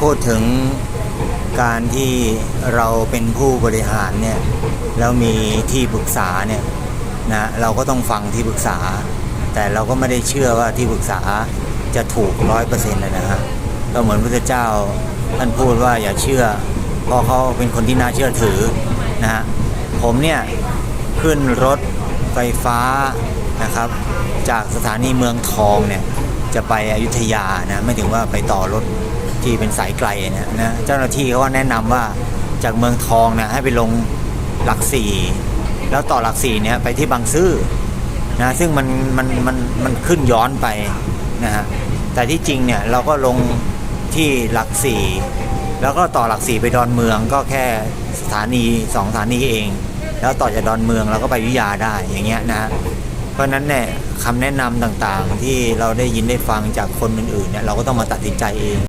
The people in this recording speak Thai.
พูดถึงการที่เราเป็นผู้บริหารเนี่ยแล้วมีที่ปรึกษาเนี่ยนะเราก็ต้องฟังที่ปรึกษา แต่เราก็ไม่ได้เชื่อว่าที่ปรึกษาจะถูกร้อยเปอร์เซ็นต์เลยนะฮะก็เหมือนพระเจ้าท่านพูดว่าอย่าเชื่อเพราะเขาเป็นคนที่น่าเชื่อถือนะฮะผมเนี่ยขึ้นรถไฟฟ้านะครับ จากสถานีเมืองทองเนี่ยจะไปอยุธยานะไม่ถึงว่าไปต่อรถ ที่เป็นสายไกลเนะนะเจ้าหน้าที่เขาก็แนะนำว่าจากเมืองทองนะให้ไปลงหลักสี่แล้วต่อหลักสี่เนี่ยไปที่บางซื่อนะซึ่งมันมันมันมันขึ้นย้อนไปนะฮะแต่ที่จริงเนี่ยเราก็ลงที่หลักสี่แล้วก็ต่อหลักสี่ไปดอนเมืองก็แค่สถานีสองสถานีเอง แล้วต่อจากดอนเมืองเราก็ไปยุยาได้อย่างเงี้ยนะเพราะฉะนั้นเนี่ยคำแนะนำต่างๆที่เราได้ยินได้ฟังจากคนอื่นๆเนี่ยเราก็ต้องมาตัดสินใจเอง